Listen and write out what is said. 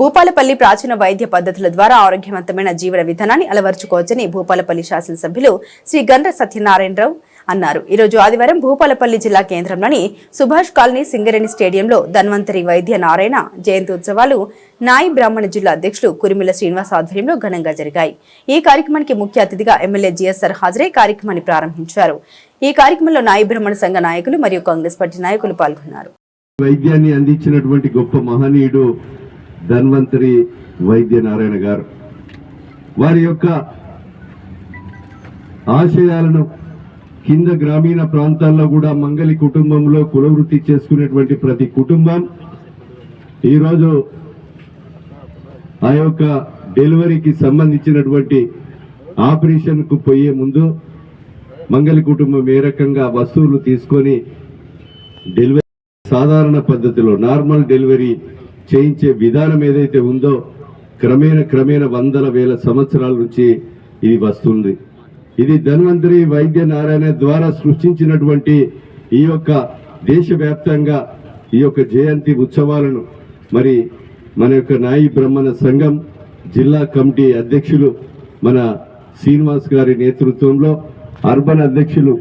భూపాలపల్లి ప్రాచీన వైద్య పద్ధతుల ద్వారా ఆరోగ్యవంతమైన జీవన విధానాన్ని అలవర్చుకోవచ్చని భూపాలపల్లి శాసనసభ్యులు శ్రీ గండ్ర సత్యనారాయణరావు అన్నారు. ఈరోజు ఆదివారం భూపాలపల్లి జిల్లా కేంద్రంలోని సుభాష్ కాలనీ సింగరేణి స్టేడియంలో ధన్వంతరి వైద్య నారాయణ జయంతి ఉత్సవాలు నాయి బ్రాహ్మణ జిల్లా అధ్యక్షులు కురిమిల శ్రీనివాస్ ఆధ్వర్యంలో ఘనంగా జరిగాయి. ఈ కార్యక్రమానికి ముఖ్య అతిథిగా ఎమ్మెల్యే జిఎస్ఆర్ హాజరై కార్యక్రమాన్ని ప్రారంభించారు. ఈ కార్యక్రమంలో నాయి బ్రాహ్మణ సంఘ నాయకులు మరియు కాంగ్రెస్ పార్టీ నాయకులు పాల్గొన్నారు. వైద్యాన్ని అందించినటువంటి గొప్ప మహనీయుడు ధన్వంతరి వైద్యనారాయణ గారు. వారి యొక్క ఆశయాలను కింద గ్రామీణ ప్రాంతాల్లో కూడా మంగలి కుటుంబంలో కులవృత్తి చేసుకునేటువంటి ప్రతి కుటుంబం ఈరోజు ఆ యొక్క డెలివరీకి సంబంధించినటువంటి ఆపరేషన్కు పోయే ముందు మంగలి కుటుంబం ఏ రకంగా వస్తువులు తీసుకొని డెలివరీ సాధారణ పద్ధతిలో నార్మల్ డెలివరీ చేయించే విధానం ఏదైతే ఉందో క్రమేణ క్రమేణ వందల వేల సంవత్సరాల నుంచి ఇది వస్తుంది. ఇది ధన్వంతరి వైద్య నారాయణ ద్వారా సృష్టించినటువంటి ఈ యొక్క దేశవ్యాప్తంగా ఈ యొక్క జయంతి ఉత్సవాలను మరి మన యొక్క నాయి బ్రహ్మణ సంఘం జిల్లా కమిటీ అధ్యక్షులు మన శ్రీనివాస్ గారి నేతృత్వంలో అర్బన్ అధ్యక్షులు